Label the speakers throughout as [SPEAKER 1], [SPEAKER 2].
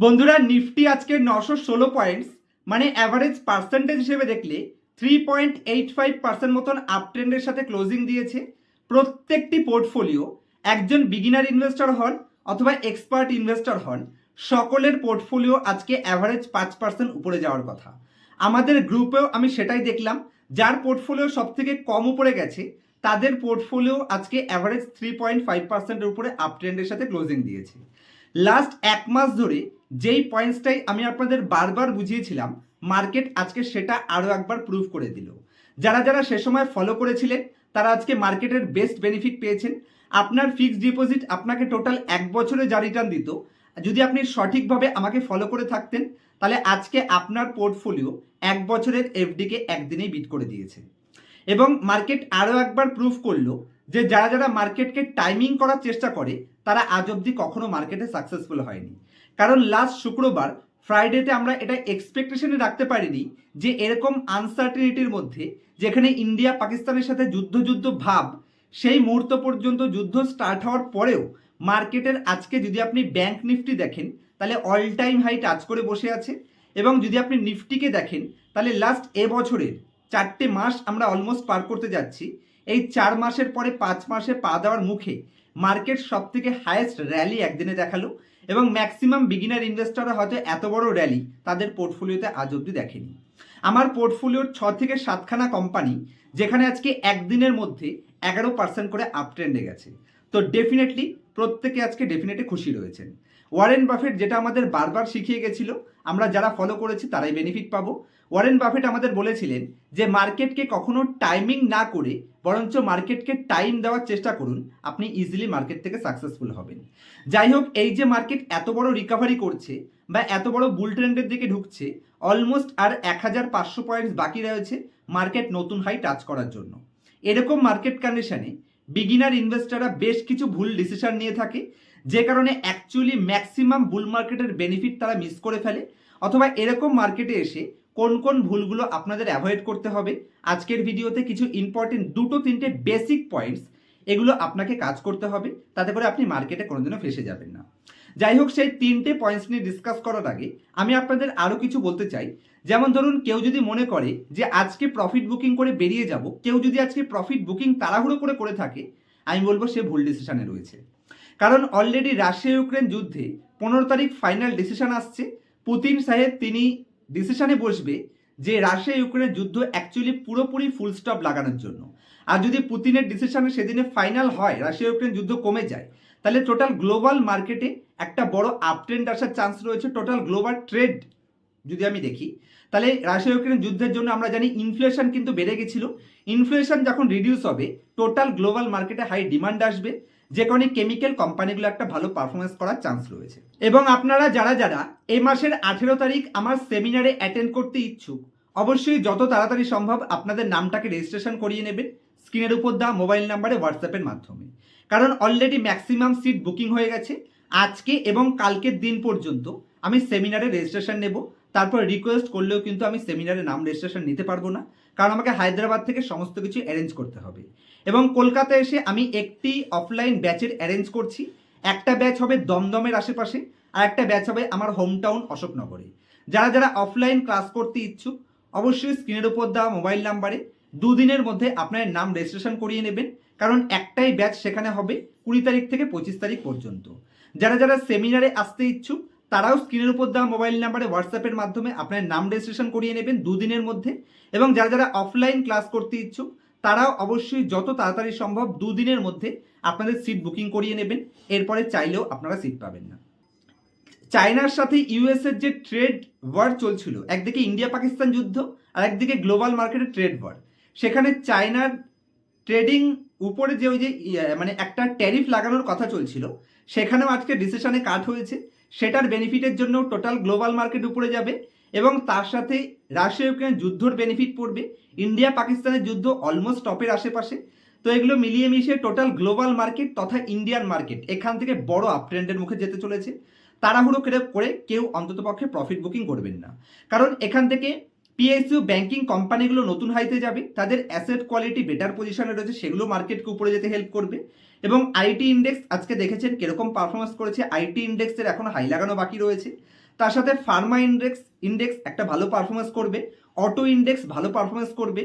[SPEAKER 1] বন্ধুরা, নিফটি আজকে নশো ষোলো পয়েন্টস মানে অ্যাভারেজ পার্সেন্টেজ হিসেবে দেখলে three point eight five percent মতন আপ ট্রেন্ডের সাথে ক্লোজিং দিয়েছে। প্রত্যেকটি পোর্টফোলিও একজন বিগিনার ইনভেস্টর হন অথবা এক্সপার্ট ইনভেস্টর হন, সকলের পোর্টফোলিও আজকে অ্যাভারেজ পাঁচ পার্সেন্ট উপরে যাওয়ার কথা। আমাদের গ্রুপেও আমি সেটাই দেখলাম, যার পোর্টফোলিও সব থেকে কম উপরে গেছে, তাদের পোর্টফোলিও আজকে অ্যাভারেজ থ্রি পয়েন্ট ফাইভ পার্সেন্টের উপরে আপ ট্রেন্ডের সাথে ক্লোজিং দিয়েছে। লাস্ট এক মাস ধরে যেই পয়েন্টসটাই আমি আপনাদের বারবার বুঝিয়েছিলাম মার্কেট আজকে সেটা আরও একবার প্রুভ করে দিল। যারা যারা সে সময় ফলো করেছিলেন, তারা আজকে মার্কেটের বেস্ট বেনিফিট পেয়েছেন। আপনার ফিক্সড ডিপোজিট আপনাকে টোটাল এক বছরে যা রিটার্ন দিত, যদি আপনি সঠিকভাবে আমাকে ফলো করে থাকতেন, তাহলে আজকে আপনার পোর্টফোলিও এক বছরের এফডিকে একদিনেই বিট করে দিয়েছে। এবং মার্কেট আরও একবার প্রুভ করল যে যারা যারা মার্কেটকে টাইমিং করার চেষ্টা করে, তারা আজ অবধি কখনো মার্কেটে সাকসেসফুল হয়নি। কারণ লাস্ট শুক্রবার ফ্রাইডেতে আমরা এটা এক্সপেকটেশনে রাখতে পারিনি যে এরকম আনসার্টেনিটির মধ্যে যেখানে ইন্ডিয়া পাকিস্তানের সাথে যুদ্ধ যুদ্ধ ভাব, সেই মুহূর্ত পর্যন্ত যুদ্ধ স্টার্ট হওয়ার পরেও মার্কেটের আজকে যদি আপনি ব্যাংক নিফটি দেখেন, তাহলে অল টাইম হাই টাচ করে বসে আছে। এবং যদি আপনি নিফটিকে দেখেন, তাহলে লাস্ট এ বছরের চারটে মাস আমরা অলমোস্ট পার করতে যাচ্ছি। এই চার মাসের পরে পাঁচ মাসে পা দেওয়ার মুখে মার্কেট সব থেকে হায়েস্ট র্যালি একদিনে দেখাল। এবং ম্যাক্সিমাম বিগিনার ইনভেস্টাররা হয়তো এত বড় র্যালি তাদের পোর্টফোলিওতে আজ অব্দি দেখেনি। আমার পোর্টফোলিওর ছ থেকে সাতখানা কোম্পানি যেখানে আজকে একদিনের মধ্যে এগারো পার্সেন্ট করে আপ ট্রেন্ডে গেছে। তো ডেফিনেটলি প্রত্যেকে আজকে ডেফিনেটলি খুশি রয়েছেন। ওয়ারেন বাফেট যেটা আমাদের বারবার শিখিয়ে গেছিল, আমরা যারা ফলো করেছি তারাই বেনিফিট পাবো। ওয়ারেন বাফেট আমাদের বলেছিলেন যে মার্কেটকে কখনো টাইমিং না করে বরঞ্চ মার্কেটকে টাইম দেওয়ার চেষ্টা করুন, আপনি ইজিলি মার্কেট থেকে সাকসেসফুল হবেন। যাই হোক, এই যে মার্কেট এত বড় রিকভারি করছে বা এত বড় বুল ট্রেন্ডের দিকে ঢুকছে অলমোস্ট আর এক হাজার পাঁচশো পয়েন্টস বাকি রয়েছে মার্কেট নতুন হাই টাচ করার জন্য। এরকম মার্কেট কন্ডিশনে বিগিনার ইনভেস্টাররা বেশ কিছু ভুল ডিসিশন নিয়ে থাকে, যে কারণে অ্যাকচুয়ালি ম্যাক্সিমাম বুল মার্কেটের বেনিফিট তারা মিস করে ফেলে, অথবা এরকম মার্কেটে এসে কোন কোন ভুলগুলো আপনাদের অ্যাভয়েড করতে হবে। আজকের ভিডিওতে কিছু ইম্পর্টেন্ট দুটো তিনটে বেসিক পয়েন্টস এগুলো আপনাকে কাজ করতে হবে, তাতে করে আপনি মার্কেটে কোনোদিনও ফেসে যাবেন না। যাই হোক, সেই তিনটে পয়েন্টস নিয়ে ডিসকাস করার আগে আমি আপনাদের আরও কিছু বলতে চাই। যেমন ধরুন, কেউ যদি মনে করে যে আজকে প্রফিট বুকিং করে বেরিয়ে যাব, কেউ যদি আজকে প্রফিট বুকিং তাড়াহুড়ো করে করে থাকে, আমি বলব সে ভুল ডিসিশানে রয়েছে। কারণ অলরেডি রাশিয়া ইউক্রেন যুদ্ধে পনেরো তারিখ ফাইনাল ডিসিশান আসছে। পুতিন সাহেব তিনি ডিসিশানে বসবে যে রাশিয়া ইউক্রেনের যুদ্ধ অ্যাকচুয়ালি পুরোপুরি ফুল স্টপ লাগানোর জন্য। আর যদি পুতিনের ডিসিশানে সেদিনে ফাইনাল হয় রাশিয়া ইউক্রেন যুদ্ধ কমে যায়, তাহলে টোটাল গ্লোবাল মার্কেটে একটা বড় আপ ট্রেন্ড আসার চান্স রয়েছে টোটাল গ্লোবাল ট্রেড যদি আমি দেখি, তাহলে রাশিয়া ইউক্রেন যুদ্ধের জন্য আমরা জানি ইনফ্লেশন কিন্তু বেড়ে গেছিল। ইনফ্লেশন যখন রিডিউস হবে টোটাল গ্লোবাল মার্কেটে হাই ডিমান্ড আসবে। যে কারণে কেমিক্যাল কোম্পানিগুলো একটা ভালো পারফরমেন্স করার চান্স রয়েছে। এবং আপনারা যারা যারা এই মাসের আঠেরো তারিখ আমার সেমিনারে অ্যাটেন্ড করতে ইচ্ছুক, অবশ্যই যত তাড়াতাড়ি সম্ভব আপনাদের নামটাকে রেজিস্ট্রেশন করিয়ে নেবেন। স্ক্রিনের উপর দেওয়া মোবাইল নাম্বারে হোয়াটসঅ্যাপের মাধ্যমে। কারণ অলরেডি ম্যাক্সিমাম সিট বুকিং হয়ে গেছে। আজকে এবং কালকের দিন পর্যন্ত আমি সেমিনারে রেজিস্ট্রেশন নেব। তারপর রিকোয়েস্ট করলেও কিন্তু আমি সেমিনারে নাম রেজিস্ট্রেশন নিতে পারব না। কারণ আমাকে হায়দ্রাবাদ থেকে সমস্ত কিছু অ্যারেঞ্জ করতে হবে। এবং কলকাতায় এসে আমি একটি অফলাইন ব্যাচের অ্যারেঞ্জ করছি। একটা ব্যাচ হবে দমদমের আশেপাশে, আর একটা ব্যাচ হবে আমার হোম টাউন অশোকনগরে। যারা যারা অফলাইন ক্লাস করতে ইচ্ছুক, অবশ্যই স্ক্রিনের উপর দেওয়া মোবাইল নাম্বারে দুদিনের মধ্যে আপনার নাম রেজিস্ট্রেশন করিয়ে নেবেন। কারণ একটাই ব্যাচ সেখানে হবে কুড়ি তারিখ থেকে পঁচিশ তারিখ পর্যন্ত। যারা যারা সেমিনারে আসতে ইচ্ছুক, তারাও স্ক্রিনের উপর দেওয়া মোবাইল নাম্বারে হোয়াটসঅ্যাপের মাধ্যমে আপনার নাম রেজিস্ট্রেশন করিয়ে নেবেন দুদিনের মধ্যে। এবং যারা যারা অফলাইন ক্লাস করতে ইচ্ছুক, তারাও অবশ্যই যত তাড়াতাড়ি সম্ভব দুদিনের মধ্যে আপনাদের সিট বুকিং করিয়ে নেবেন। এরপরে চাইলেও আপনারা সিট পাবেন না। চায়নার সাথে ইউএসের যে ট্রেড ওয়ার চলছিল, একদিকে ইন্ডিয়া পাকিস্তান যুদ্ধ আর একদিকে গ্লোবাল মার্কেটে ট্রেড ওয়ার সেখানে চায়নার ট্রেডিং উপরে যে ওই যে মানে একটা ট্যারিফ লাগানোর কথা চলছিল, সেখানেও আজকে ডিসিশনে কাট হয়েছে। সেটার বেনিফিটের জন্য টোটাল গ্লোবাল মার্কেট উপরে যাবে এবং তার সাথে রাশিয়া ইউক্রেন যুদ্ধর বেনিফিট পড়বে। ইন্ডিয়া পাকিস্তানের যুদ্ধ অলমোস্ট টপের আশেপাশে। তো এগুলো মিলিয়ে মিশিয়ে টোটাল গ্লোবাল মার্কেট তথা ইন্ডিয়ান মার্কেট এখান থেকে বড় আপ ট্রেন্ডের মুখে যেতে চলেছে। তাড়াহুড়ো করে কেউ অন্ততপক্ষে প্রফিট বুকিং করবেন না। কারণ এখান থেকে পিএসইউ ব্যাংকিং কোম্পানিগুলো নতুন হাইতে যাবে, তাদের অ্যাসেট কোয়ালিটি বেটার পজিশনে রয়েছে, সেগুলো মার্কেটকে উপরে যেতে হেল্প করবে। এবং আইটি ইন্ডেক্স আজকে দেখেছেন কীরকম পারফরমেন্স করেছে আইটি ইন্ডেক্সের এখন হাই লাগানো বাকি রয়েছে। তার সাথে ফার্মা ইন্ডেক্স ইন্ডেক্স একটা ভালো পারফরমেন্স করবে অটো ইন্ডেক্স ভালো পারফরমেন্স করবে।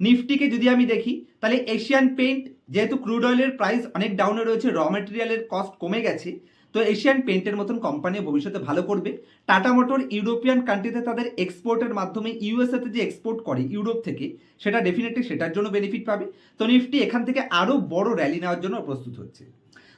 [SPEAKER 1] নিফটিকে যদি আমি দেখি, তাহলে এশিয়ান পেইন্ট যেহেতু ক্রুড অয়েলের প্রাইস অনেক ডাউনে রয়েছে র মেটেরিয়ালের কস্ট কমে গেছে তো এশিয়ান পেইন্টের মতন কোম্পানি ভবিষ্যতে ভালো করবে। টাটা মোটর ইউরোপিয়ান কান্ট্রিতে তাদের এক্সপোর্টের মাধ্যমে ইউএসএতে যে এক্সপোর্ট করে ইউরোপ থেকে, সেটা ডেফিনেটলি সেটার জন্য বেনিফিট পাবে। তো নিফটি এখান থেকে আরও বড় র্যালি নেওয়ার জন্য প্রস্তুত হচ্ছে।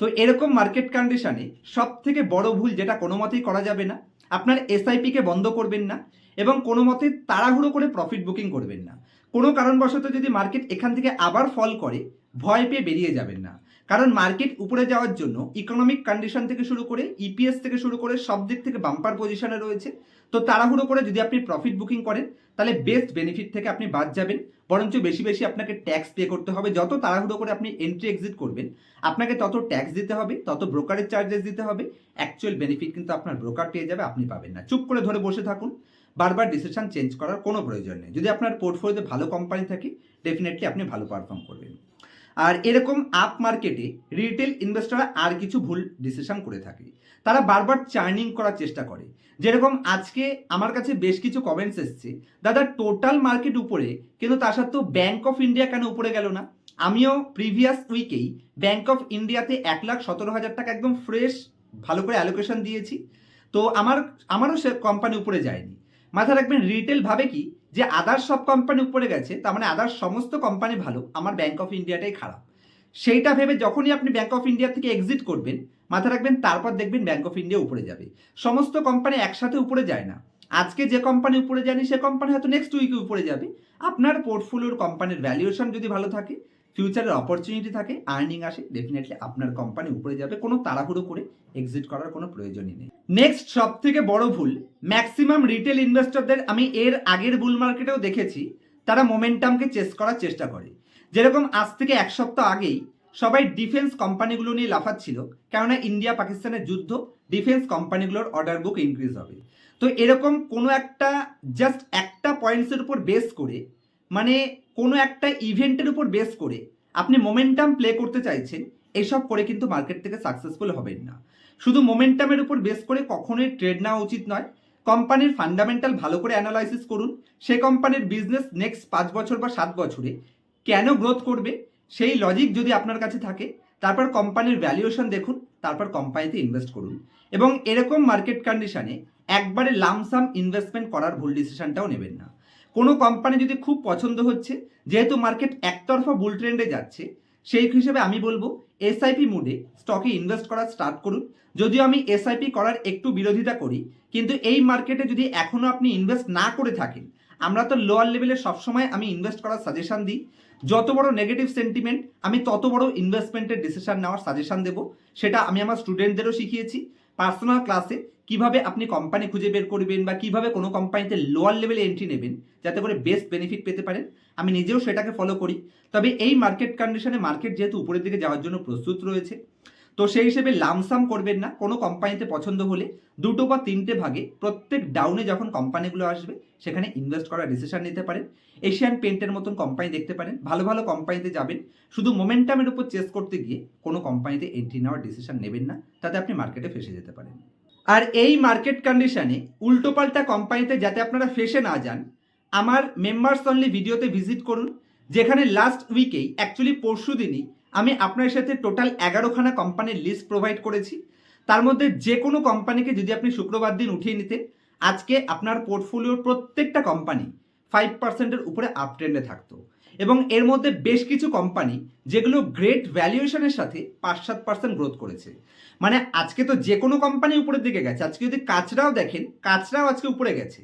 [SPEAKER 1] তো এরকম মার্কেট কন্ডিশনে সব থেকে বড় ভুল যেটা কোনো মতেই করা যাবে না, আপনার এসআইপিকে বন্ধ করবেন না এবং কোনো মতে তাড়াহুড়ো করে প্রফিট বুকিং করবেন না। কোনো কারণবশত যদি মার্কেট এখান থেকে আবার ফল করে, ভয় পেয়ে বেরিয়ে যাবেন না। কারণ মার্কেট উপরে যাওয়ার জন্য ইকোনমিক কন্ডিশন থেকে শুরু করে ইপিএস থেকে শুরু করে সব দিক থেকে বাম্পার পজিশনে রয়েছে। তো তাড়াহুড়ো করে যদি আপনি প্রফিট বুকিং করেন, তাহলে বেস্ট বেনিফিট থেকে আপনি বাদ যাবেন। বরঞ্চ বেশি বেশি আপনাকে ট্যাক্স পে করতে হবে। যত তাড়াহুড়ো করে আপনি এন্ট্রি এক্সিট করবেন, আপনাকে তত ট্যাক্স দিতে হবে, তত ব্রোকারের চার্জেস দিতে হবে। অ্যাকচুয়াল বেনিফিট কিন্তু আপনার ব্রোকার পেয়ে যাবে, আপনি পাবেন না। চুপ করে ধরে বসে থাকুন। বারবার ডিসিশন চেঞ্জ করার কোনো প্রয়োজন নেই। যদি আপনার পোর্টফোলিওতে ভালো কোম্পানি থাকে ডেফিনেটলি আপনি ভালো পারফর্ম করবেন। আর এরকম আপ মার্কেটে রিটেল ইনভেস্টররা আর কিছু ভুল ডিসিশন করে থাকে। তারা বারবার চার্নিং করার চেষ্টা করে। যেরকম আজকে আমার কাছে বেশ কিছু কমেন্টস এসছে। দাদা টোটাল মার্কেট উপরে, কিন্তু তা সত্ত্বেও ব্যাঙ্ক অফ ইন্ডিয়া কেন উপরে গেল না? আমিও প্রিভিয়াস উইকেই ব্যাঙ্ক অফ ইন্ডিয়াতে এক লাখ সতেরো হাজার টাকা একদম ফ্রেশ ভালো করে অ্যালোকেশন দিয়েছি। তো আমার, আমারও সে কোম্পানি উপরে যায়নি। মাথা রাখবেন রিটেল ভাবে কি যে আদার্স সব কোম্পানি উপরে গেছে, তার মানে আদার্স সমস্ত কোম্পানি ভালো, আমার ব্যাঙ্ক অফ ইন্ডিয়াটাই খারাপ। সেইটা ভেবে যখনই আপনি ব্যাঙ্ক অফ ইন্ডিয়া থেকে এক্সিট করবেন মাথা রাখবেন, তারপর দেখবেন ব্যাঙ্ক অফ ইন্ডিয়া উপরে যাবে। সমস্ত কোম্পানি একসাথে উপরে যায় না। আজকে যে কোম্পানি উপরে যায়নি, সে কোম্পানি হয়তো নেক্সট উইকে উপরে যাবে। আপনার পোর্টফোলিওর কোম্পানির ভ্যালুয়েশন যদি ভালো থাকে ফিউচারের অপরচুনিটি থাকে আর্নিং আসে ডেফিনেটলি আপনার কোম্পানি উপরে যাবে, কোনো তাড়াহুড়ো করে এক্সিট করার কোনো প্রয়োজনই নেই। নেক্সট সব থেকে বড় ভুল ম্যাক্সিমাম রিটেল ইনভেস্টরদের আমি এর আগের বুল মার্কেটেও দেখেছি, তারা মোমেন্টামকে চেস করার চেষ্টা করে। যেরকম আজ থেকে এক সপ্তাহ আগেই সবাই ডিফেন্স কোম্পানিগুলো নিয়ে লাফাচ্ছিল, কেননা ইন্ডিয়া পাকিস্তানের যুদ্ধ ডিফেন্স কোম্পানিগুলোর অর্ডার বুক ইনক্রিজ হবে। তো এরকম কোনো একটা জাস্ট একটা পয়েন্টসের উপর বেস করে মানে কোনো একটা ইভেন্টের উপর বেস করে আপনি মোমেন্টাম প্লে করতে চাইছেন, এসব করে কিন্তু মার্কেট থেকে সাকসেসফুল হবেন না। শুধু মোমেন্টামের উপর বেস করে কখনোই ট্রেড নেওয়া উচিত নয় কোম্পানির ফান্ডামেন্টাল ভালো করে অ্যানালাইসিস করুন, সে কোম্পানির বিজনেস নেক্সট পাঁচ বছর বা সাত বছরে কেন গ্রোথ করবে, সেই লজিক যদি আপনার কাছে থাকে, তারপর কোম্পানির ভ্যালুয়েশন দেখুন, তারপর কোম্পানিতে ইনভেস্ট করুন। এবং এরকম মার্কেট কন্ডিশনে একবারে লামসাম ইনভেস্টমেন্ট করার ভুল ডিসিশনটাও নেবেন না। কোনো কোম্পানি যদি খুব পছন্দ হচ্ছে, যেহেতু মার্কেট একতরফা বুল ট্রেন্ডে যাচ্ছে, সেই হিসেবে আমি বলব এসআইপি মুডে স্টকে ইনভেস্ট করা স্টার্ট করুন। যদিও আমি এসআইপি করার একটু বিরোধিতা করি, কিন্তু এই মার্কেটে যদি এখনও আপনি ইনভেস্ট না করে থাকেন, আমরা তো লোয়ার লেভেলে সবসময় আমি ইনভেস্ট করার সাজেশন দিই। যত বড় নেগেটিভ সেন্টিমেন্ট আমি তত বড় ইনভেস্টমেন্টের ডিসিশন নেওয়ার সাজেশান দেবো। সেটা আমি আমার স্টুডেন্টদেরও শিখিয়েছি। পার্সোনাল ক্লাসে কীভাবে আপনি কোম্পানি খুঁজে বের করবেন বা কীভাবে কোনো কোম্পানিতে লোয়ার লেভেলে এন্ট্রি নেবেন, যাতে করে বেস্ট বেনিফিট পেতে পারেন, আমি নিজেও সেটাকে ফলো করি। তবে এই মার্কেট কন্ডিশনে মার্কেট যেহেতু উপরের দিকে যাওয়ার জন্য প্রস্তুত রয়েছে, তো সেই হিসেবে লামসাম করবেন না। কোনো কোম্পানিতে পছন্দ হলে দুটো বা তিনটে ভাগে প্রত্যেক ডাউনে যখন কোম্পানিগুলো আসবে সেখানে ইনভেস্ট করার ডিসিশন নিতে পারেন। এশিয়ান পেন্টের মতন কোম্পানি দেখতে পারেন। ভালো ভালো কোম্পানিতে যাবেন। শুধু মোমেন্টামের উপর চেস করতে গিয়ে কোনো কোম্পানিতে এন্ট্রি নেওয়ার ডিসিশন নেবেন না। তাতে আপনি মার্কেটে ফেসে যেতে পারেন। আর এই মার্কেট কন্ডিশনে উল্টোপাল্টা কোম্পানিতে যাতে আপনারা ফেসে না যান, আমার মেম্বার্স অনলি ভিডিওতে ভিজিট করুন, যেখানে লাস্ট উইকেই অ্যাকচুয়ালি পরশু দিনই, আমি আপনার সাথে টোটাল এগারোখানা কোম্পানির লিস্ট প্রোভাইড করেছি। তার মধ্যে যে কোনো কোম্পানিকে যদি আপনি শুক্রবার দিন উঠিয়ে নিতেন আজকে আপনার পোর্টফোলিওর প্রত্যেকটা কোম্পানি ফাইভ পার্সেন্টের উপরে আপ ট্রেন্ডে থাকতো। এবং এর মধ্যে বেশ কিছু কোম্পানি যেগুলো গ্রেট ভ্যালুয়েশনের সাথে পাঁচ সাত পার্সেন্ট গ্রোথ করেছে। মানে আজকে তো যে কোনো কোম্পানি উপরের দিকে গেছে। আজকে যদি কাঁচরাও দেখেন, কাঁচরাও আজকে উপরে গেছে।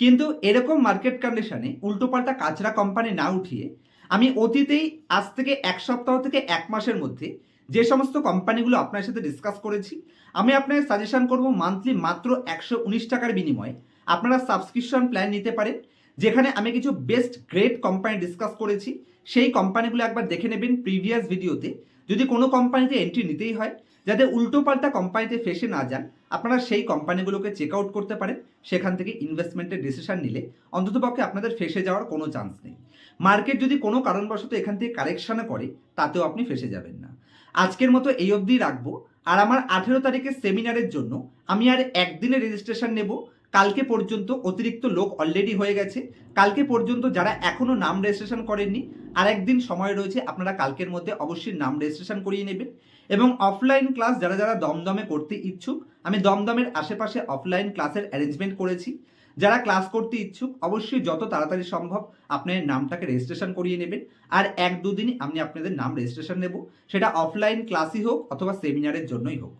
[SPEAKER 1] কিন্তু এরকম মার্কেট কন্ডিশনে উল্টোপাল্টা কাঁচরা কোম্পানি না উঠিয়ে আমি অতীতেই আজ থেকে এক সপ্তাহ থেকে এক মাসের মধ্যে যে সমস্ত কোম্পানিগুলো আপনার সাথে ডিসকাস করেছি, আমি আপনাকে সাজেশন করব মান্থলি মাত্র একশো উনিশ টাকার বিনিময়ে। আপনারা সাবস্ক্রিপশন প্ল্যান নিতে পারেন, যেখানে আমি কিছু বেস্ট গ্রেট কোম্পানি ডিসকাস করেছি। সেই কোম্পানিগুলো একবার দেখে নেবেন প্রিভিয়াস ভিডিওতে যদি কোনো কোম্পানিতে এন্ট্রি নিতেই হয়, যাতে উল্টোপাল্টা কোম্পানিতে ফেসে না যান, আপনারা সেই কোম্পানিগুলোকে চেক আউট করতে পারেন। সেখান থেকে ইনভেস্টমেন্টের ডিসিশন নিলে অন্ততপক্ষে আপনাদের ফেসে যাওয়ার কোনো চান্স নেই। মার্কেট যদি কোনো কারণবশত এখান থেকে কারেকশানে করে, তাতেও আপনি ফেসে যাবেন না। আজকের মতো এই অবধি রাখব। আর আমার আঠেরো তারিখের সেমিনারের জন্য আমি আর একদিনে রেজিস্ট্রেশন নেব। কালকে পর্যন্ত অতিরিক্ত লোক অলরেডি হয়ে গেছে। কালকে পর্যন্ত যারা এখনও নাম রেজিস্ট্রেশন করেননি আর একদিন সময় রয়েছে, আপনারা কালকের মধ্যে অবশ্যই নাম রেজিস্ট্রেশন করিয়ে নেবেন। এবং অফলাইন ক্লাস যারা যারা দমদমে করতে ইচ্ছুক, আমি দমদমের আশেপাশে অফলাইন ক্লাসের অ্যারেঞ্জমেন্ট করেছি। যারা ক্লাস করতে ইচ্ছুক, অবশ্যই যত তাড়াতাড়ি সম্ভব আপনার নামটাকে রেজিস্ট্রেশন করিয়ে নেবেন। আর এক দুদিনই আমি আপনাদের নাম রেজিস্ট্রেশন নেব। সেটা অফলাইন ক্লাসই হোক অথবা সেমিনারের জন্যই হোক।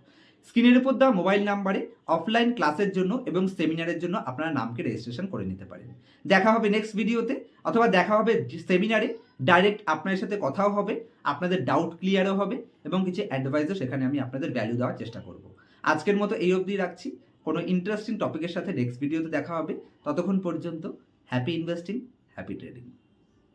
[SPEAKER 1] স্ক্রিনের উপর দেওয়া মোবাইল নাম্বারে অফলাইন ক্লাসের জন্য এবং সেমিনারের জন্য আপনারা নামকে রেজিস্ট্রেশন করে নিতে পারেন। দেখা হবে নেক্সট ভিডিওতে অথবা দেখা হবে সেমিনারে ডাইরেক্ট আপনার সাথে কথাও হবে, আপনাদের ডাউট ক্লিয়ারও হবে এবং কিছু অ্যাডভাইসও সেখানে আমি আপনাদের ভ্যালু দেওয়ার চেষ্টা করব। আজকের মতো এই অবধি রাখছি। কোনো ইন্টারেস্টিং টপিকের সাথে নেক্সট ভিডিওতে দেখা হবে। ততক্ষণ পর্যন্ত হ্যাপি ইনভেস্টিং হ্যাপি ট্রেডিং